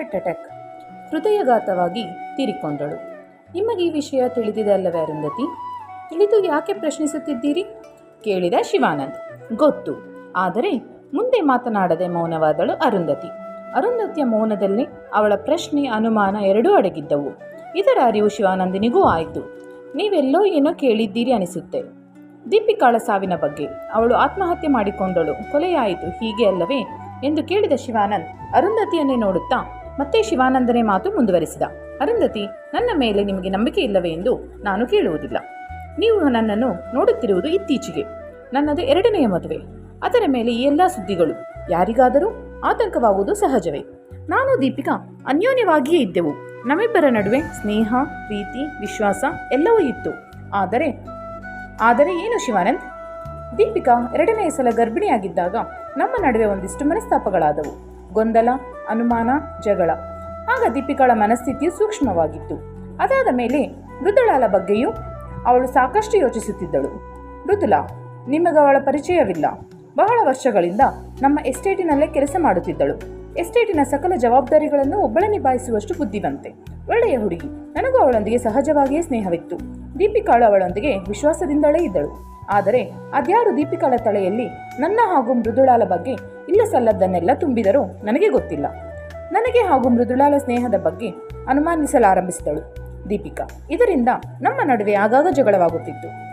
ಅಟಟಟಕ್ ಹೃದಯಘಾತವಾಗಿ ತೀರಿಕೊಂಡಳು. ನಿಮಗೆ ಈ ವಿಷಯ ತಿಳಿದಿದೆ ಅಲ್ಲವೇ ಅರುಂಧತಿ? ತಿಳಿದು ಯಾಕೆ ಪ್ರಶ್ನಿಸುತ್ತಿದ್ದೀರಿ? ಕೇಳಿದ ಶಿವಾನಂದ್. ಗೊತ್ತು. ಆದರೆ ಮುಂದೆ ಮಾತನಾಡದೆ ಮೌನವಾದಳು ಅರುಂಧತಿ. ಅರುಂಧತಿಯ ಮೌನದಲ್ಲಿ ಅವಳ ಪ್ರಶ್ನೆ ಅನುಮಾನ ಎರಡೂ ಅಡಗಿದ್ದವು. ಇದರ ಅರಿವು ಶಿವಾನಂದಿನಿಗೂ ಆಯಿತು. ನೀವೆಲ್ಲೋ ಏನೋ ಕೇಳಿದ್ದೀರಿ ಅನಿಸುತ್ತೆ. ದೀಪಿಕಾಳ ಸಾವಿನ ಬಗ್ಗೆ. ಅವಳು ಆತ್ಮಹತ್ಯೆ ಮಾಡಿಕೊಂಡಳು. ಕೊಲೆಯಾಯಿತು. ಹೀಗೆ ಅಲ್ಲವೇ? ಎಂದು ಕೇಳಿದ ಶಿವಾನಂದ್ ಅರುಂಧತಿಯನ್ನೇ ನೋಡುತ್ತಾ ಮತ್ತೆ ಶಿವಾನಂದನೇ ಮಾತು ಮುಂದುವರಿಸಿದ. ಅರಂಧತಿ, ನನ್ನ ಮೇಲೆ ನಿಮಗೆ ನಂಬಿಕೆ ಇಲ್ಲವೇ ಎಂದು ನಾನು ಕೇಳುವುದಿಲ್ಲ. ನೀವು ನನ್ನನ್ನು ನೋಡುತ್ತಿರುವುದು ಇತ್ತೀಚೆಗೆ. ನನ್ನದು ಎರಡನೆಯ ಮದುವೆ. ಅದರ ಮೇಲೆ ಈ ಎಲ್ಲ ಸುದ್ದಿಗಳು. ಯಾರಿಗಾದರೂ ಆತಂಕವಾಗುವುದು ಸಹಜವೇ. ನಾನು ದೀಪಿಕಾ, ಅನ್ಯೋನ್ಯವಾಗಿಯೇ ಇದ್ದೆವು. ನಮ್ಮಿಬ್ಬರ ನಡುವೆ ಸ್ನೇಹ, ಪ್ರೀತಿ, ವಿಶ್ವಾಸ ಎಲ್ಲವೂ ಇತ್ತು. ಆದರೆ ಆದರೆ ಏನು ಶಿವಾನಂದ್? ದೀಪಿಕಾ ಎರಡನೆಯ ಸಲ ಗರ್ಭಿಣಿಯಾಗಿದ್ದಾಗ ನಮ್ಮ ನಡುವೆ ಒಂದಿಷ್ಟು ಮನಸ್ತಾಪಗಳಾದವು. ಗೊಂದಲ, ಅನುಮಾನ, ಜಗಳ. ಆಗ ದೀಪಿಕಾಳ ಮನಸ್ಥಿತಿಯು ಸೂಕ್ಷ್ಮವಾಗಿತ್ತು. ಅದಾದ ಮೇಲೆ ಮೃದುಳಾಲ ಬಗ್ಗೆಯೂ ಅವಳು ಸಾಕಷ್ಟು ಯೋಚಿಸುತ್ತಿದ್ದಳು. ಮೃದುಲಾ ನಿಮಗೆ ಅವಳ ಪರಿಚಯವಿಲ್ಲ. ಬಹಳ ವರ್ಷಗಳಿಂದ ನಮ್ಮ ಎಸ್ಟೇಟಿನಲ್ಲೇ ಕೆಲಸ ಮಾಡುತ್ತಿದ್ದಳು. ಎಸ್ಟೇಟಿನ ಸಕಲ ಜವಾಬ್ದಾರಿಗಳನ್ನು ಒಬ್ಬಳೇ ನಿಭಾಯಿಸುವಷ್ಟು ಬುದ್ಧಿವಂತೆ. ಒಳ್ಳೆಯ ಹುಡುಗಿ, ನನಗೂ ಅವಳೊಂದಿಗೆ ಸಹಜವಾಗಿಯೇ ಸ್ನೇಹವಿತ್ತು. ದೀಪಿಕಾಳು ಅವಳೊಂದಿಗೆ ವಿಶ್ವಾಸದಿಂದಲೇ ಇದ್ದಳು. ಆದರೆ ಅದ್ಯಾರು ದೀಪಿಕಾಳ ತಳೆಯಲ್ಲಿ ನನ್ನ ಹಾಗೂ ಮೃದುಳಾಲ ಬಗ್ಗೆ ಇಲ್ಲ ಸಲ್ಲದ್ದನ್ನೆಲ್ಲ ತುಂಬಿದರೂ ನನಗೆ ಗೊತ್ತಿಲ್ಲ. ನನಗೆ ಹಾಗೂ ಮೃದುಳಾಲ ಸ್ನೇಹದ ಬಗ್ಗೆ ಅನುಮಾನಿಸಲಾರಂಭಿಸಿದಳು ದೀಪಿಕಾ. ಇದರಿಂದ ನಮ್ಮ ನಡುವೆ ಆಗಾಗ ಜಗಳವಾಗುತ್ತಿತ್ತು.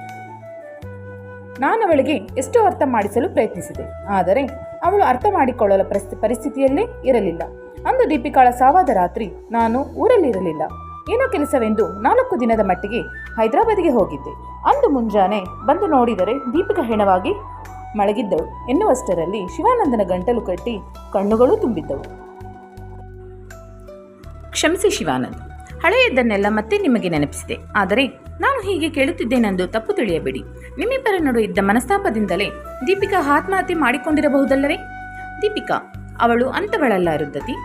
ನಾನು ಅವಳಿಗೆ ಎಷ್ಟೋ ಅರ್ಥ ಮಾಡಿಸಲು ಪ್ರಯತ್ನಿಸಿದೆ. ಆದರೆ ಅವಳು ಅರ್ಥ ಮಾಡಿಕೊಳ್ಳಲು ಪರಿಸ್ಥಿ ಪರಿಸ್ಥಿತಿಯಲ್ಲೇ ಇರಲಿಲ್ಲ. ಅಂದು ದೀಪಿಕಾಳ ಸಾವಾದ ರಾತ್ರಿ ನಾನು ಊರಲ್ಲಿರಲಿಲ್ಲ. ಏನೋ ಕೆಲಸವೆಂದು ನಾಲ್ಕು ದಿನದ ಮಟ್ಟಿಗೆ ಹೈದರಾಬಾದಿಗೆ ಹೋಗಿದ್ದೆ. ಅಂದು ಮುಂಜಾನೆ ಬಂದು ನೋಡಿದರೆ ದೀಪಿಕಾ ಹೆಣವಾಗಿ ಮಳಗಿದ್ದಳು ಎನ್ನುವಷ್ಟರಲ್ಲಿ ಶಿವಾನಂದನ ಗಂಟಲು ಕಟ್ಟಿ ಕಣ್ಣುಗಳು ತುಂಬಿದ್ದವು. ಕ್ಷಮಿಸಿ ಶಿವಾನಂದ್, ಹಳೆಯದನ್ನೆಲ್ಲ ಮತ್ತೆ ನಿಮಗೆ ನೆನಪಿಸಿದೆ. ಆದರೆ ನಾನು ಹೀಗೆ ಕೇಳುತ್ತಿದ್ದೇನೆಂದು ತಪ್ಪು ತಿಳಿಯಬೇಡಿ. ನಿಮ್ಮಿಬ್ಬರ ನಡುವೆ ಇದ್ದ ಮನಸ್ತಾಪದಿಂದಲೇ ದೀಪಿಕಾ ಆತ್ಮಹತ್ಯೆ ಮಾಡಿಕೊಂಡಿರಬಹುದಲ್ಲವೇ? ದೀಪಿಕಾ, ಅವಳು ಅಂಥವಳಲ್ಲ ಅರುಂಧತಿ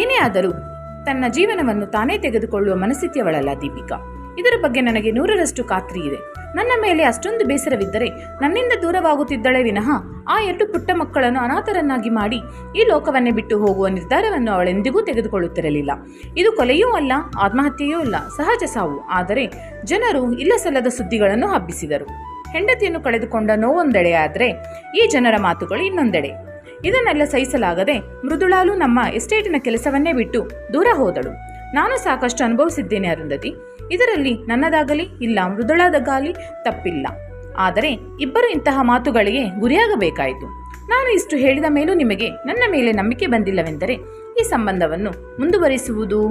ಏನೇ ಆದರೂ ತನ್ನ ಜೀವನವನ್ನು ತಾನೇ ತೆಗೆದುಕೊಳ್ಳುವ ಮನಸ್ಥಿತಿಯವಳಲ್ಲ ದೀಪಿಕಾ. ಇದರ ಬಗ್ಗೆ ನನಗೆ ನೂರರಷ್ಟು ಖಾತ್ರಿ ಇದೆ. ನನ್ನ ಮೇಲೆ ಅಷ್ಟೊಂದು ಬೇಸರವಿದ್ದರೆ ನನ್ನಿಂದ ದೂರವಾಗುತ್ತಿದ್ದಳೆ ವಿನಃ ಆ ಎರಡು ಪುಟ್ಟ ಮಕ್ಕಳನ್ನು ಅನಾಥರನ್ನಾಗಿ ಮಾಡಿ ಈ ಲೋಕವನ್ನೇ ಬಿಟ್ಟು ಹೋಗುವ ನಿರ್ಧಾರವನ್ನು ಅವಳೆಂದಿಗೂ ತೆಗೆದುಕೊಳ್ಳುತ್ತಿರಲಿಲ್ಲ. ಇದು ಕೊಲೆಯೂ ಅಲ್ಲ, ಆತ್ಮಹತ್ಯೆಯೂ ಅಲ್ಲ, ಸಹಜ ಸಾವು. ಆದರೆ ಜನರು ಇಲ್ಲಸಲ್ಲದ ಸುದ್ದಿಗಳನ್ನು ಹಬ್ಬಿಸಿದರು. ಹೆಂಡತಿಯನ್ನು ಕಳೆದುಕೊಂಡ ನೋವೊಂದೆಡೆಯಾದರೆ ಈ ಜನರ ಮಾತುಗಳು ಇನ್ನೊಂದೆಡೆ. ಇದನ್ನೆಲ್ಲ ಸಹಿಸಲಾಗದೆ ಮೃದುಳಾಲು ನಮ್ಮ ಎಸ್ಟೇಟಿನ ಕೆಲಸವನ್ನೇ ಬಿಟ್ಟು ದೂರ ಹೋದಳು. ನಾನು ಸಾಕಷ್ಟು ಅನುಭವಿಸಿದ್ದೇನೆ ಅರುಂಧತಿ. ಇದರಲ್ಲಿ ನನ್ನದಾಗಲಿ ಇಲ್ಲ ಮೃದುಳಾದಗಾಲಿ ತಪ್ಪಿಲ್ಲ. ಆದರೆ ಇಬ್ಬರು ಇಂತಹ ಮಾತುಗಳಿಗೆ ಗುರಿಯಾಗಬೇಕಾಯಿತು. ನಾನು ಇಷ್ಟು ಹೇಳಿದ ಮೇಲೂ ನಿಮಗೆ ನನ್ನ ಮೇಲೆ ನಂಬಿಕೆ ಬಂದಿಲ್ಲವೆಂದರೆ ಈ ಸಂಬಂಧವನ್ನು ಮುಂದುವರಿಸುವುದು.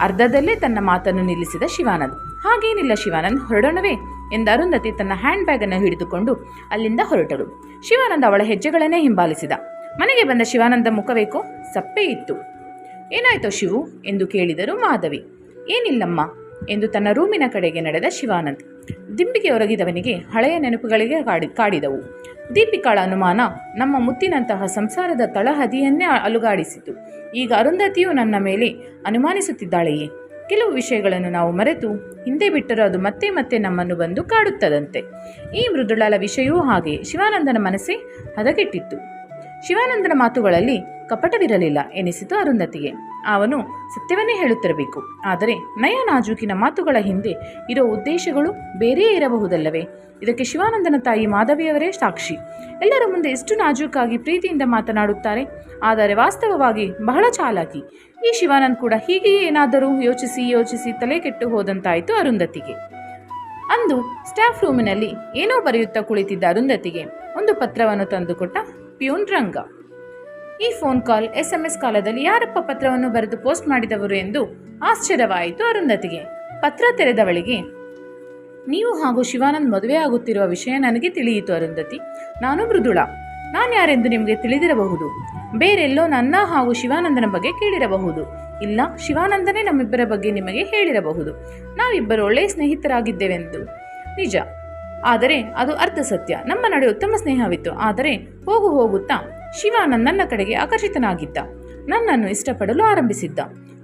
ಅರ್ಧದಲ್ಲೇ ತನ್ನ ಮಾತನ್ನು ನಿಲ್ಲಿಸಿದ ಶಿವಾನಂದ್. ಹಾಗೇನಿಲ್ಲ ಶಿವಾನಂದ್, ಹೊರಡೋಣವೇ ಎಂದ ಅರುಂಧತಿ ತನ್ನ ಹ್ಯಾಂಡ್ ಬ್ಯಾಗನ್ನು ಹಿಡಿದುಕೊಂಡು ಅಲ್ಲಿಂದ ಹೊರಟಳು. ಶಿವಾನಂದ್ ಅವಳ ಹೆಜ್ಜೆಗಳನ್ನೇ ಹಿಂಬಾಲಿಸಿದ. ಮನೆಗೆ ಬಂದ ಶಿವಾನಂದ ಮುಖವೇಕೋ ಸಪ್ಪೆ ಇತ್ತು. ಏನಾಯ್ತೋ ಶಿವು ಎಂದು ಕೇಳಿದರು ಮಾಧವಿ. ಏನಿಲ್ಲಮ್ಮ ಎಂದು ತನ್ನ ರೂಮಿನ ಕಡೆಗೆ ನಡೆದ ಶಿವಾನಂದ್. ದಿಂಬಿಗೆ ಒರಗಿದವನಿಗೆ ಹಳೆಯ ನೆನಪುಗಳಿಗೆ ಕಾಡಿ ಕಾಡಿದವು. ದೀಪಿಕಾಳ ಅನುಮಾನ ನಮ್ಮ ಮುತ್ತಿನಂತಹ ಸಂಸಾರದ ತಳಹದಿಯನ್ನೇ ಅಲುಗಾಡಿಸಿತು. ಈಗ ಅರುಂಧತಿಯು ನನ್ನ ಮೇಲೆ ಅನುಮಾನಿಸುತ್ತಿದ್ದಾಳೆಯೇ? ಕೆಲವು ವಿಷಯಗಳನ್ನು ನಾವು ಮರೆತು ಹಿಂದೆ ಬಿಟ್ಟರೂ ಅದು ಮತ್ತೆ ಮತ್ತೆ ನಮ್ಮನ್ನು ಬಂದು ಕಾಡುತ್ತದಂತೆ. ಈ ಮೃದುಳಾಲ ವಿಷಯವೂ ಹಾಗೆ ಶಿವಾನಂದನ ಮನಸ್ಸೇ ಹದಗೆಟ್ಟಿತ್ತು. ಶಿವಾನಂದನ ಮಾತುಗಳಲ್ಲಿ ಕಪಟವಿರಲಿಲ್ಲ ಎನಿಸಿತು ಅರುಂಧತಿಗೆ. ಅವನು ಸತ್ಯವನ್ನೇ ಹೇಳುತ್ತಿರಬೇಕು. ಆದರೆ ನಯ ನಾಜೂಕಿನ ಮಾತುಗಳ ಹಿಂದೆ ಇರೋ ಉದ್ದೇಶಗಳು ಬೇರೆಯೇ ಇರಬಹುದಲ್ಲವೇ? ಇದಕ್ಕೆ ಶಿವಾನಂದನ ತಾಯಿ ಮಾಧವಿಯವರೇ ಸಾಕ್ಷಿ. ಎಲ್ಲರ ಮುಂದೆ ಎಷ್ಟು ನಾಜೂಕಾಗಿ ಪ್ರೀತಿಯಿಂದ ಮಾತನಾಡುತ್ತಾರೆ. ಆದರೆ ವಾಸ್ತವವಾಗಿ ಬಹಳ ಚಾಲಾಕಿ. ಈ ಶಿವಾನಂದ್ ಕೂಡ ಹೀಗೆಯೇ ಏನಾದರೂ ಯೋಚಿಸಿ ಯೋಚಿಸಿ ತಲೆ ಕೆಟ್ಟು ಹೋದಂತಾಯಿತು ಅರುಂಧತಿಗೆ. ಅಂದು ಸ್ಟಾಫ್ ರೂಮಿನಲ್ಲಿ ಏನೋ ಬರೆಯುತ್ತಾ ಕುಳಿತಿದ್ದ ಅರುಂಧತಿಗೆ ಒಂದು ಪತ್ರವನ್ನು ತಂದುಕೊಟ್ಟ ಪ್ಯೂನ್ ರಂಗ. ಈ phone call S M S ಕಾಲದಲ್ಲಿ ಯಾರಪ್ಪ ಪತ್ರವನ್ನು ಬರೆದು ಪೋಸ್ಟ್ ಮಾಡಿದವರು ಎಂದು ಆಶ್ಚರ್ಯವಾಯಿತು ಅರುಂಧತಿಗೆ. ಪತ್ರ ತೆರೆದವಳಿಗೆ, ನೀವು ಹಾಗೂ ಶಿವಾನಂದ್ ಮದುವೆ ಆಗುತ್ತಿರುವ ವಿಷಯ ನನಗೆ ತಿಳಿಯಿತು ಅರುಂಧತಿ. ನಾನು ಮೃದುಳ. ನಾನು ಯಾರೆಂದು ನಿಮಗೆ ತಿಳಿದಿರಬಹುದು? ಬೇರೆಲ್ಲೋ ನನ್ನ ಹಾಗೂ ಶಿವಾನಂದನ ಬಗ್ಗೆ ಕೇಳಿರಬಹುದು. ಇಲ್ಲ, ಶಿವಾನಂದನೇ ನಮ್ಮಿಬ್ಬರ ಬಗ್ಗೆ ನಿಮಗೆ ಹೇಳಿರಬಹುದು. ನಾವಿಬ್ಬರು ಒಳ್ಳೆಯ ಸ್ನೇಹಿತರಾಗಿದ್ದೇವೆಂದು. ನಿಜ. ಆದರೆ ಅದು ಅರ್ಧ ಸತ್ಯ. ನಮ್ಮ ನಡೆ ಉತ್ತಮ ಸ್ನೇಹವಿತ್ತು. ಆದರೆ ಹೋಗು ಹೋಗುತ್ತಾ ಶಿವ ನನ್ನ ಕಡೆಗೆ ಆಕರ್ಷಿತನಾಗಿದ್ದ. ನನ್ನನ್ನು ಇಷ್ಟಪಡಲು ಆರಂಭಿಸಿದ್ದ.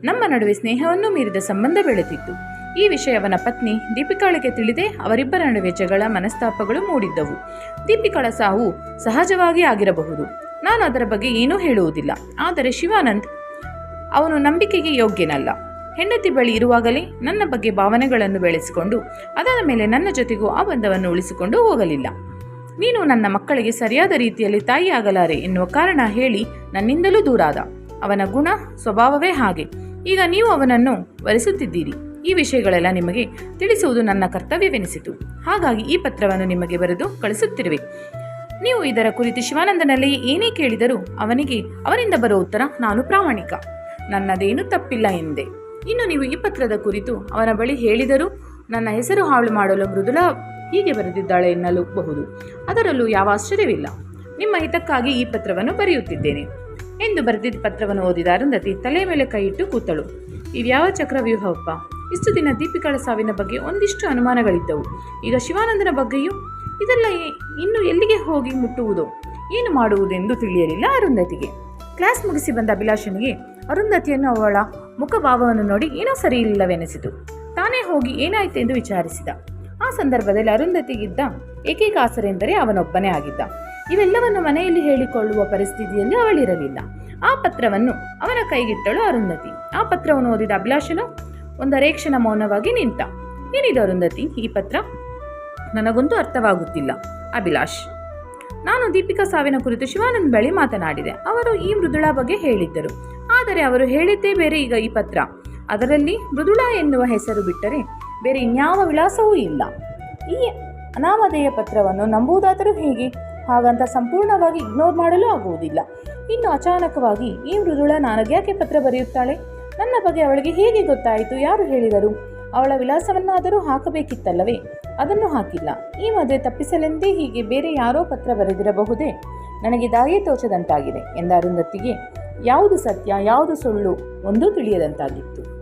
ನಮ್ಮ ನಡುವೆ ಸ್ನೇಹವನ್ನು ಮೀರಿದ ಸಂಬಂಧ ಬೆಳೆದಿತ್ತು. ಈ ವಿಷಯವನ ಪತ್ನಿ ದೀಪಿಕಾಳಿಗೆ ತಿಳಿದೇ ಅವರಿಬ್ಬರ ನಡುವೆ ಜಗಳ ಮನಸ್ತಾಪಗಳು ಮೂಡಿದ್ದವು. ದೀಪಿಕಾಳ ಸಾವು ಸಹಜವಾಗಿ ಆಗಿರಬಹುದು. ನಾನು ಅದರ ಬಗ್ಗೆ ಏನೂ ಹೇಳುವುದಿಲ್ಲ. ಆದರೆ ಶಿವಾನಂದ್ ಅವನು ನಂಬಿಕೆಗೆ ಯೋಗ್ಯನಲ್ಲ. ಹೆಂಡತಿ ಬಳಿ ಇರುವಾಗಲೇ ನನ್ನ ಬಗ್ಗೆ ಭಾವನೆಗಳನ್ನು ಬೆಳೆಸಿಕೊಂಡು, ಅದಾದ ಮೇಲೆ ನನ್ನ ಜೊತೆಗೂ ಆ ಬಂಧವನ್ನು ಉಳಿಸಿಕೊಂಡು ಹೋಗಲಿಲ್ಲ. ನೀನು ನನ್ನ ಮಕ್ಕಳಿಗೆ ಸರಿಯಾದ ರೀತಿಯಲ್ಲಿ ತಾಯಿಯಾಗಲಾರೆ ಎನ್ನುವ ಕಾರಣ ಹೇಳಿ ನನ್ನಿಂದಲೂ ದೂರಾದ. ಅವನ ಗುಣ, ಸ್ವಭಾವವೇ ಹಾಗೆ. ಈಗ ನೀವು ಅವನನ್ನು ವರಿಸುತ್ತಿದ್ದೀರಿ. ಈ ವಿಷಯಗಳೆಲ್ಲ ನಿಮಗೆ ತಿಳಿಸುವುದು ನನ್ನ ಕರ್ತವ್ಯವೆನಿಸಿತು. ಹಾಗಾಗಿ ಈ ಪತ್ರವನ್ನು ನಿಮಗೆ ಬರೆದು ಕಳಿಸುತ್ತಿರುವೆ. ನೀವು ಇದರ ಕುರಿತು ಶಿವಾನಂದನಲ್ಲಿ ಏನೇ ಕೇಳಿದರೂ ಅವನಿಗೆ ಅವರಿಂದ ಬರೋ ಉತ್ತರ ನಾನು ಪ್ರಾಮಾಣಿಕ. ನನ್ನದೇನು ತಪ್ಪಿಲ್ಲ ಎಂದೆ. ಇನ್ನು ನೀವು ಈ ಪತ್ರದ ಕುರಿತು ಅವನ ಬಳಿ ಹೇಳಿದರೂ ನನ್ನ ಹೆಸರು ಹಾಳು ಮಾಡಲು ಮೃದುಲಾ ಹೀಗೆ ಬರೆದಿದ್ದಾಳೆ ಎನ್ನಲೂಬಹುದು. ಅದರಲ್ಲೂ ಯಾವ ಆಶ್ಚರ್ಯವಿಲ್ಲ. ನಿಮ್ಮ ಹಿತಕ್ಕಾಗಿ ಈ ಪತ್ರವನ್ನು ಬರೆಯುತ್ತಿದ್ದೇನೆ. ಎಂದು ಬರೆದಿದ್ದ ಪತ್ರವನ್ನು ಓದಿದ ಅರುಂಧತಿ ತಲೆ ಮೇಲೆ ಕೈ ಇಟ್ಟು ಕೂತಳು. ಇವ್ಯಾವ ಚಕ್ರವ್ಯೂಹಪ್ಪ ಇಷ್ಟು ದಿನ ದೀಪಿಕಾಳ ಸಾವಿನ ಬಗ್ಗೆ ಒಂದಿಷ್ಟು ಅನುಮಾನಗಳಿದ್ದವು. ಈಗ ಶಿವಾನಂದನ ಬಗ್ಗೆಯೂ? ಇದೆಲ್ಲ ಇನ್ನು ಎಲ್ಲಿಗೆ ಹೋಗಿ ಮುಟ್ಟುವುದೋ? ಏನು ಮಾಡುವುದೆಂದು ತಿಳಿಯಲಿಲ್ಲ ಅರುಂಧತಿಗೆ. ಕ್ಲಾಸ್ ಮುಗಿಸಿ ಬಂದ ಅಭಿಲಾಷನಿಗೆ ಅರುಂಧತಿಯನ್ನು ಅವಳ ಮುಖಭಾವವನ್ನು ನೋಡಿ ಏನೋ ಸರಿಯಿಲ್ಲವೆನಿಸಿತು ತಾನೇ ಹೋಗಿ ಏನಾಯಿತು ಎಂದು ವಿಚಾರಿಸಿದ. ಆ ಸಂದರ್ಭದಲ್ಲಿ ಅರುಂಧತಿಗಿದ್ದ ಏಕೈಕ ಆಸರೆಂದರೆ ಅವನೊಬ್ಬನೇ ಆಗಿದ್ದ. ಇವೆಲ್ಲವನ್ನು ಮನೆಯಲ್ಲಿ ಹೇಳಿಕೊಳ್ಳುವ ಪರಿಸ್ಥಿತಿಯಲ್ಲಿ ಅವಳಿರಲಿಲ್ಲ. ಆ ಪತ್ರವನ್ನು ಅವನ ಕೈಗಿಟ್ಟಳು ಅರುಂಧತಿ. ಆ ಪತ್ರವನ್ನು ಓದಿದ ಅಭಿಲಾಷನು ಒಂದು ಕ್ಷಣ ಮೌನವಾಗಿ ನಿಂತ. ಏನಿದು ಅರುಂಧತಿ? ಈ ಪತ್ರ? ನನಗೊಂದು ಅರ್ಥವಾಗುತ್ತಿಲ್ಲ. ಅಭಿಲಾಷ್. ನಾನು ದೀಪಿಕಾ ಸಾವಿನ ಕುರಿತು ಶಿವಾನಂದ್ ಬಳಿ ಮಾತನಾಡಿದೆ. ಅವರು ಈ ಮೃದುಳ ಬಗ್ಗೆ ಹೇಳಿದ್ದರು. ಆದರೆ ಅವರು ಹೇಳಿದ್ದೇ ಬೇರೆ ಈಗ ಈ ಪತ್ರ. ಅದರಲ್ಲಿ ಮೃದುಳ ಎನ್ನುವ ಹೆಸರು ಬಿಟ್ಟರೆ ಬೇರೆ ಇನ್ಯಾವ ವಿಳಾಸವೂ ಇಲ್ಲ. ಈ ಅನಾಮಧೇಯ ಪತ್ರವನ್ನು ನಂಬುವುದಾದರೂ ಹೇಗೆ? ಹಾಗಂತ ಸಂಪೂರ್ಣವಾಗಿ ಇಗ್ನೋರ್ ಮಾಡಲು ಆಗುವುದಿಲ್ಲ. ಇನ್ನು ಅಚಾನಕವಾಗಿ ಈ ಮೃದುಳ ನನಗ್ಯಾಕೆ ಪತ್ರ ಬರೆಯುತ್ತಾಳೆ? ನನ್ನ ಬಗ್ಗೆ ಅವಳಿಗೆ ಹೇಗೆ ಗೊತ್ತಾಯಿತು? ಯಾರು ಹೇಳಿದರು? ಅವಳ ವಿಳಾಸವನ್ನಾದರೂ ಹಾಕಬೇಕಿತ್ತಲ್ಲವೇ? ಅದನ್ನು ಹಾಕಿಲ್ಲ. ಈ ಮದುವೆ ತಪ್ಪಿಸಲೆಂದೇ ಹೀಗೆ ಬೇರೆ ಯಾರೋ ಪತ್ರ ಬರೆದಿರಬಹುದೇ? ನನಗೆ ದಾರಿಯೇ ತೋಚದಂತಾಗಿದೆ, ಎಂದ ಅರುಂಧತಿಗೆ. ಯಾವುದು ಸತ್ಯ ಯಾವುದು ಸುಳ್ಳು ಒಂದೂ ತಿಳಿಯದಂತಾಗಿತ್ತು.